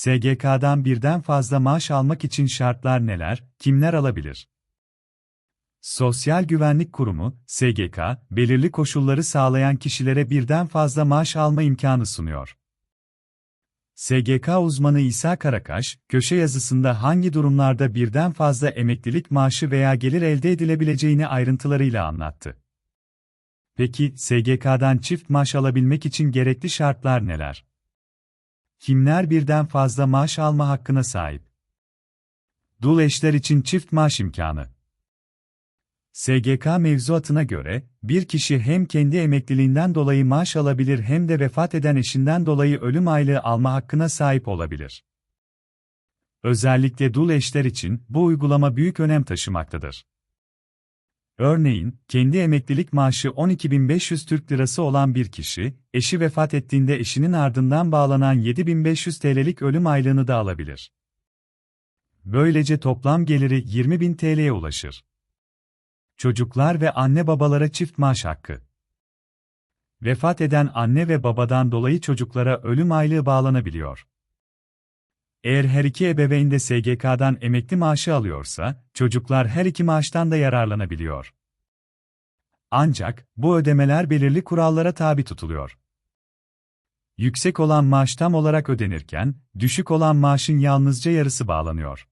SGK'dan birden fazla maaş almak için şartlar neler, kimler alabilir? Sosyal Güvenlik Kurumu, SGK, belirli koşulları sağlayan kişilere birden fazla maaş alma imkanı sunuyor. SGK uzmanı İsa Karakaş, köşe yazısında hangi durumlarda birden fazla emeklilik maaşı veya gelir elde edilebileceğini ayrıntılarıyla anlattı. Peki, SGK'dan çift maaş alabilmek için gerekli şartlar neler? Kimler birden fazla maaş alma hakkına sahip? Dul eşler için çift maaş imkanı. SGK mevzuatına göre, bir kişi hem kendi emekliliğinden dolayı maaş alabilir hem de vefat eden eşinden dolayı ölüm aylığı alma hakkına sahip olabilir. Özellikle dul eşler için bu uygulama büyük önem taşımaktadır. Örneğin, kendi emeklilik maaşı 12.500 Türk Lirası olan bir kişi, eşi vefat ettiğinde eşinin ardından bağlanan 7.500 TL'lik ölüm aylığını da alabilir. Böylece toplam geliri 20.000 TL'ye ulaşır. Çocuklar ve anne babalara çift maaş hakkı. Vefat eden anne ve babadan dolayı çocuklara ölüm aylığı bağlanabiliyor. Eğer her iki ebeveyn de SGK'dan emekli maaşı alıyorsa, çocuklar her iki maaştan da yararlanabiliyor. Ancak, bu ödemeler belirli kurallara tabi tutuluyor. Yüksek olan maaş tam olarak ödenirken, düşük olan maaşın yalnızca yarısı bağlanıyor.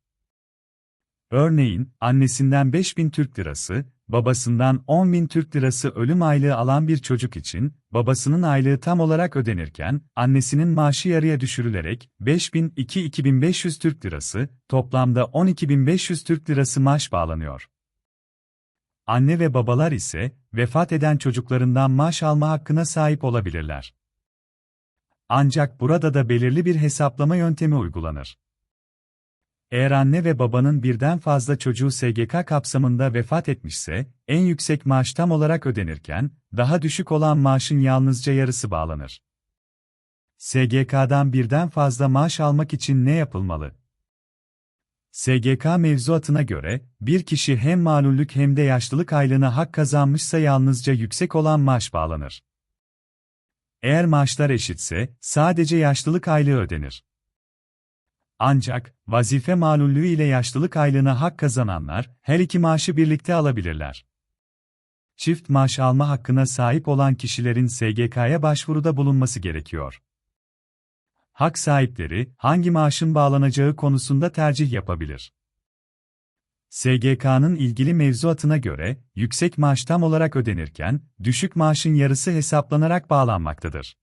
Örneğin, annesinden 5000 Türk Lirası, babasından 10.000 Türk Lirası ölüm aylığı alan bir çocuk için, babasının aylığı tam olarak ödenirken, annesinin maaşı yarıya düşürülerek 5.002-2500 Türk Lirası, toplamda 12.500 Türk Lirası maaş bağlanıyor. Anne ve babalar ise, vefat eden çocuklarından maaş alma hakkına sahip olabilirler. Ancak burada da belirli bir hesaplama yöntemi uygulanır. Eğer anne ve babanın birden fazla çocuğu SGK kapsamında vefat etmişse, en yüksek maaş tam olarak ödenirken, daha düşük olan maaşın yalnızca yarısı bağlanır. SGK'dan birden fazla maaş almak için ne yapılmalı? SGK mevzuatına göre, bir kişi hem malullük hem de yaşlılık aylığına hak kazanmışsa yalnızca yüksek olan maaş bağlanır. Eğer maaşlar eşitse, sadece yaşlılık aylığı ödenir. Ancak, vazife malullüğü ile yaşlılık aylığına hak kazananlar, her iki maaşı birlikte alabilirler. Çift maaş alma hakkına sahip olan kişilerin SGK'ya başvuruda bulunması gerekiyor. Hak sahipleri, hangi maaşın bağlanacağı konusunda tercih yapabilir. SGK'nın ilgili mevzuatına göre, yüksek maaş tam olarak ödenirken, düşük maaşın yarısı hesaplanarak bağlanmaktadır.